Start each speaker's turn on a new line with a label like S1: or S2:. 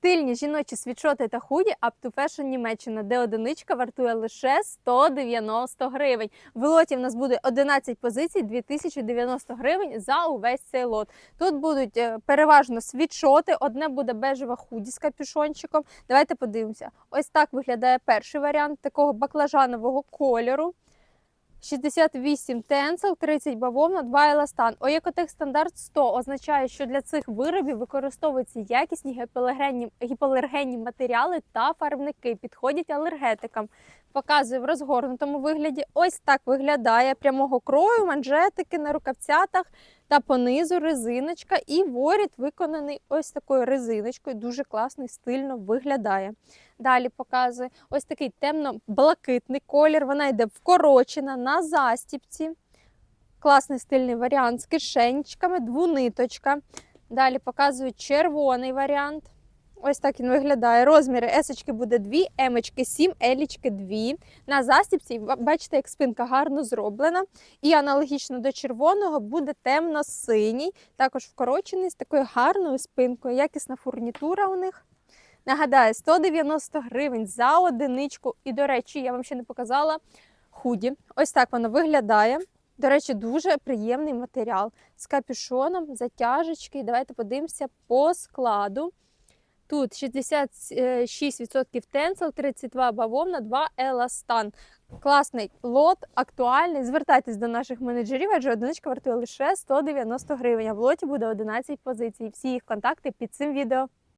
S1: Стильні жіночі світшоти та худі Up to Fashion Німеччина, де одиничка вартує лише 190 гривень. В лоті в нас буде 11 позицій, 2090 гривень за увесь цей лот. Тут будуть е, переважно світшоти, одне буде бежева худі з капюшончиком. Давайте подивимося. Ось так виглядає перший варіант такого баклажанового кольору. 68 тенсел, 30 бавовна, 2 еластан. Оєкотех стандарт 100 означає, що для цих виробів використовуються якісні гіпоалергенні, гіпоалергенні матеріали та фарбники, підходять алергетикам. Показую в розгорнутому вигляді. Ось так виглядає прямого крою, манжетики на рукавцятах та понизу резиночка. І воріт виконаний ось такою резиночкою. Дуже класно і стильно виглядає. Далі показує ось такий темно-блакитний колір. Вона йде вкорочена на застіпці. Класний стильний варіант з кишенечками, двуниточка. Далі показую червоний варіант. Ось так він виглядає. Розміри есочки буде 2, емочки 7, елічки 2. На застіпці ба- бачите, як спинка гарно зроблена. І аналогічно до червоного буде темно-синій, також вкорочений з такою гарною спинкою. Якісна фурнітура у них. Нагадаю, 190 гривень за одиничку. І, до речі, я вам ще не показала худі. Ось так воно виглядає. До речі, дуже приємний матеріал з капюшоном, затяжечки. Давайте подивимося по складу. Тут 66% тенсел, 32 бавовна, 2 еластан. Класний лот, актуальний. Звертайтесь до наших менеджерів, адже одиничка вартує лише 190 гривень. А в лоті буде 11 позицій. Всі їх контакти під цим відео.